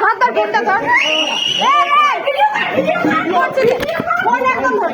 ধর ধর ফোনটা ধর ভিডিও কর, ভিডিও কর? ফোন একদম ধর।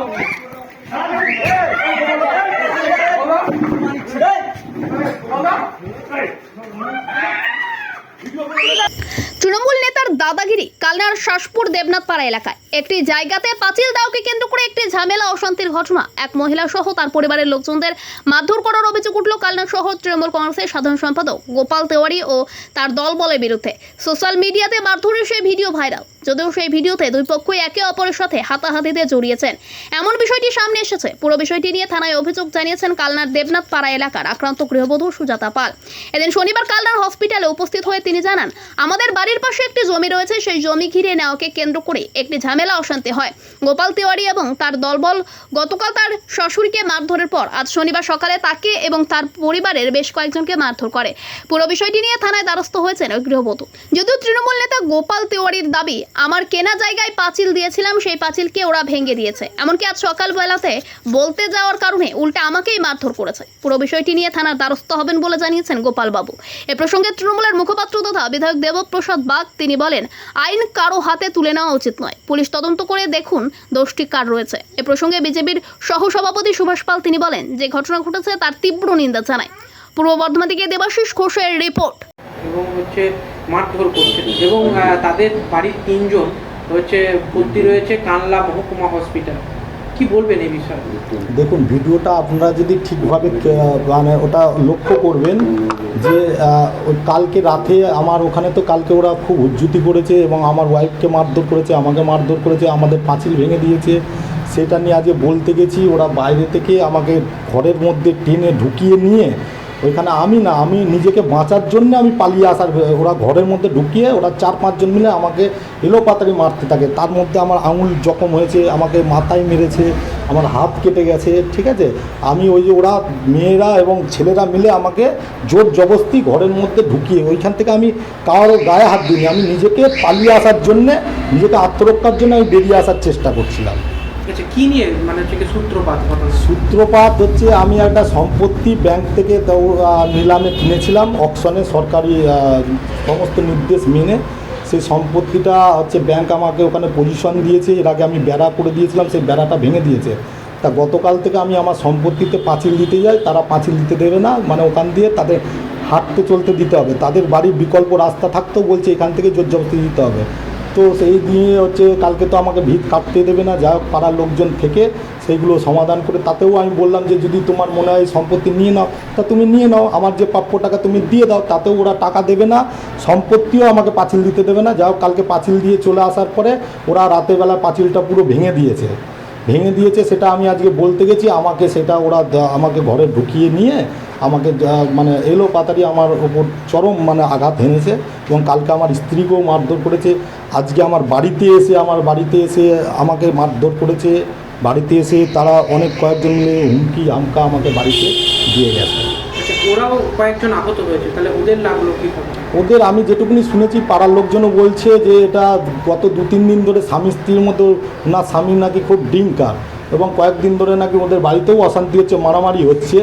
তৃণমূল নেতার দাদাগিরি, কালনার শাসপুর দেবনাথপাড়া এলাকায়। একটি জায়গাতে পাঁচিল দাওকে কেন্দ্র করে একটি ঝামেলা, অশান্তির ঘটনা। এক মহিলা সহ তার পরিবারের লোকজনদের মারধর করার অভিযোগ উঠল কালনা শহর তৃণমূল কংগ্রেসের সাধারণ সম্পাদক গোপাল তেওয়ারি ও তার দল বলের বিরুদ্ধে। সোশ্যাল মিডিয়াতে মারধরের সেই ভিডিও ভাইরাল। যদিও সেই ভিডিওতে দুই পক্ষই একে অপরের সাথে হাতাহাতিতে জড়িয়েছেন। এমন বিষয়টি সামনে এসেছে। পুরো বিষয়টি নিয়ে থানায় অভিযোগ জানিয়েছেন কালনার দেবনাথ পাড়া এলাকার আক্রান্ত গৃহবধূ সুজাতা পাল। এদিন শনিবার কালনার হসপিটালে উপস্থিত হয়ে তিনি জানান, আমাদের বাড়ির পাশে একটি জমি রয়েছে। সেই জমি ঘিরে নেওয়াকে কেন্দ্র করে একটি ঝামেলা অশান্তি হয়। গোপাল তিওয়ারি এবং তার দলবল গতকাল তার শ্বশুরকে মারধরের পর আজ শনিবার সকালে তাকে এবং তার পরিবারের বেশ কয়েকজনকে মারধর করে। পুরো বিষয়টি নিয়ে থানায় দ্বারস্থ হয়েছেন ওই গৃহবধূ। যদিও তৃণমূল নেতা গোপাল তিওয়ারির দাবি আমার কেনা জায়গায় পাঁচিল দিয়েছিলাম, সেই পাঁচিলকে ওরা ভেঙে দিয়েছে। এমনকি আজ সকালবেলাতে বলতে যাওয়ার কারণে উল্টে আমাকেই মারধর করেছে। পুরো বিষয়টি নিয়ে থানার দ্বারস্থ হবেন বলে জানিয়েছেন গোপালবাবু। এ প্রসঙ্গে তৃণমূলের মুখপাত্র তথা বিধায়ক দেবপ্রসাদ বাগ, তিনি বলেন, আইন কারও হাতে তুলে নেওয়া উচিত নয়। পুলিশ তদন্ত করে দেখুন দোষটি কার রয়েছে। এ প্রসঙ্গে বিজেপির সহসভাপতি সুভাষ পাল, তিনি বলেন, যে ঘটনা ঘটেছে তার তীব্র নিন্দা জানায়। পূর্ব বর্ধমান থেকে দেবাশিস ঘোষের রিপোর্ট। এবং হচ্ছে মারধর করছেন। এবং তাদের বাড়ির তিনজন হচ্ছে ভর্তি রয়েছে কানলা মহকুমা হসপিটাল। কি বলবেন এই বিষয়ে? দেখুন, ভিডিওটা আপনারা যদি ঠিকভাবে মানে ওটা লক্ষ্য করবেন যে কালকে রাতে আমার ওখানে তো কালকে ওরা খুব উজ্জুতি করেছে এবং আমার ওয়াইফকে মারধর করেছে, আমাকে মারধর করেছে, আমাদের পাঁচিল ভেঙে দিয়েছে। সেটা নিয়ে আজকে বলতে গেছি, ওরা বাইরে থেকে আমাকে ঘরের মধ্যে টেনে ঢুকিয়ে নিয়ে ওইখানে আমি না, আমি নিজেকে বাঁচার জন্য আমি পালিয়ে আসার, ওরা ঘরের মধ্যে ঢুকিয়ে ওরা চার পাঁচজন মিলে আমাকে এলো পাতারি মারতে থাকে। তার মধ্যে আমার আঙুল জখম হয়েছে, আমাকে মাথায় মেরেছে, আমার হাত কেটে গেছে, ঠিক আছে? আমি ওই যে ওরা মেয়েরা এবং ছেলেরা মিলে আমাকে জোর জবস্তি ঘরের মধ্যে ঢুকিয়ে, ওইখান থেকে আমি কারও গায়ে হাত দিইনি। আমি নিজেকে পালিয়ে আসার জন্যে, নিজেকে আত্মরক্ষার জন্য আমি বেরিয়ে আসার চেষ্টা করছিলাম। মানে সূত্রপাত হচ্ছে, আমি একটা সম্পত্তি ব্যাংক থেকে নিলামে কিনেছিলাম অকশনে সরকারি সমস্ত নির্দেশ মেনে। সেই সম্পত্তিটা হচ্ছে ব্যাংক আমাকে ওখানে পজিশন দিয়েছে, এর আগে আমি বেড়া করে দিয়েছিলাম, সেই বেড়াটা ভেঙে দিয়েছে। তা গতকাল থেকে আমি আমার সম্পত্তিতে পাঁচিল দিতে যাই, তারা পাঁচিল দিতে দেবে না মানে ওখান দিয়ে তাদের হাঁটতে চলতে দিতে হবে। তাদের বাড়ির বিকল্প রাস্তা থাকতেও বলছে, এখান থেকে জোর জবস্তি দিতে হবে। তো সেই দিয়ে হচ্ছে কালকে তো আমাকে ভিত কাটতে দেবে না, যা পাড়ার লোকজন থেকে সেইগুলো সমাধান করে, তাতেও আমি বললাম যে যদি তোমার মনে হয় সম্পত্তি নিয়ে নাও, তা তুমি নিয়ে নাও, আমার যে প্রাপ্য টাকা তুমি দিয়ে দাও, তাতেও ওরা টাকা দেবে না, সম্পত্তিও আমাকে পাঁচিল দিতে দেবে না, যা কালকে পাঁচিল দিয়ে চলে আসার পরে ওরা রাতেরবেলা পাঁচিলটা পুরো ভেঙে দিয়েছে। ভেঙে দিয়েছে, সেটা আমি আজকে বলতে গেছি, আমাকে সেটা ওরা আমাকে ঘরে ঢুকিয়ে নিয়ে আমাকে মানে এলো পাতারি আমার ওপর চরম মানে আঘাত হেনেছে এবং কালকে আমার স্ত্রীকেও মারধর করেছে। আজকে আমার বাড়িতে এসে আমার বাড়িতে এসে আমাকে মারধর করেছে। বাড়িতে এসে তারা অনেক কয়েকজন মিলে হুমকি আমকা আমাকে বাড়িতে দিয়ে গেছে। আচ্ছা ওরাও কয়েকজন আহত হয়েছে তাহলে ওদের লাগল কি ওদের আমি যেটুকুনি শুনেছি পাড়ার লোকজনও বলছে যে এটা গত দু তিন দিন ধরে স্বামী স্ত্রীর মতো না স্বামী নাকি খুব ডিঙ্কার। এবং কয়েকদিন ধরে নাকি ওদের বাড়িতেও অশান্তি হচ্ছে, মারামারি হচ্ছে।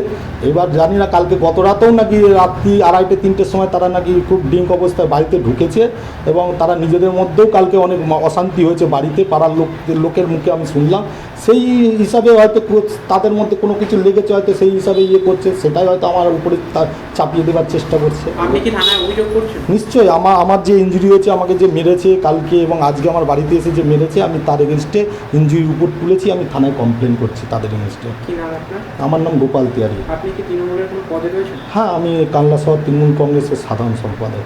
এবার জানি না কালকে গত রাতেও নাকি রাত্রি আড়াইটে, তিনটের সময় তারা নাকি খুব ডিঙ্ক অবস্থায় বাড়িতে ঢুকেছে এবং তারা নিজেদের মধ্যেও কালকে অনেক অশান্তি হয়েছে বাড়িতে, পাড়ার লোক লোকের মুখে আমি শুনলাম। সেই হিসাবে হয়তো তাদের মধ্যে কোনো কিছু লেগেছে হয়তো সেই হিসাবে ইয়ে করছে সেটাই হয়তো আমার উপরে চাপিয়ে দেওয়ার চেষ্টা করছে। আপনি কি থানায় অভিযোগ করছেন? নিশ্চয়ই আমার আমার যে ইঞ্জুরি হয়েছে আমাকে যে মেরেছে কালকে এবং আজকে আমার বাড়িতে এসে যে মেরেছে আমি তার এগেনস্টে ইঞ্জুরির উপর তুলেছি আমি থানায় কমপ্লেন করছি তাদের এগেনস্টে আমার নাম গোপাল তিয়ারি আপনি কি তৃণমূলের কোনো পদে রয়েছেন? হ্যাঁ আমি কানলা শহর তৃণমূল কংগ্রেসের সাধারণ সম্পাদক।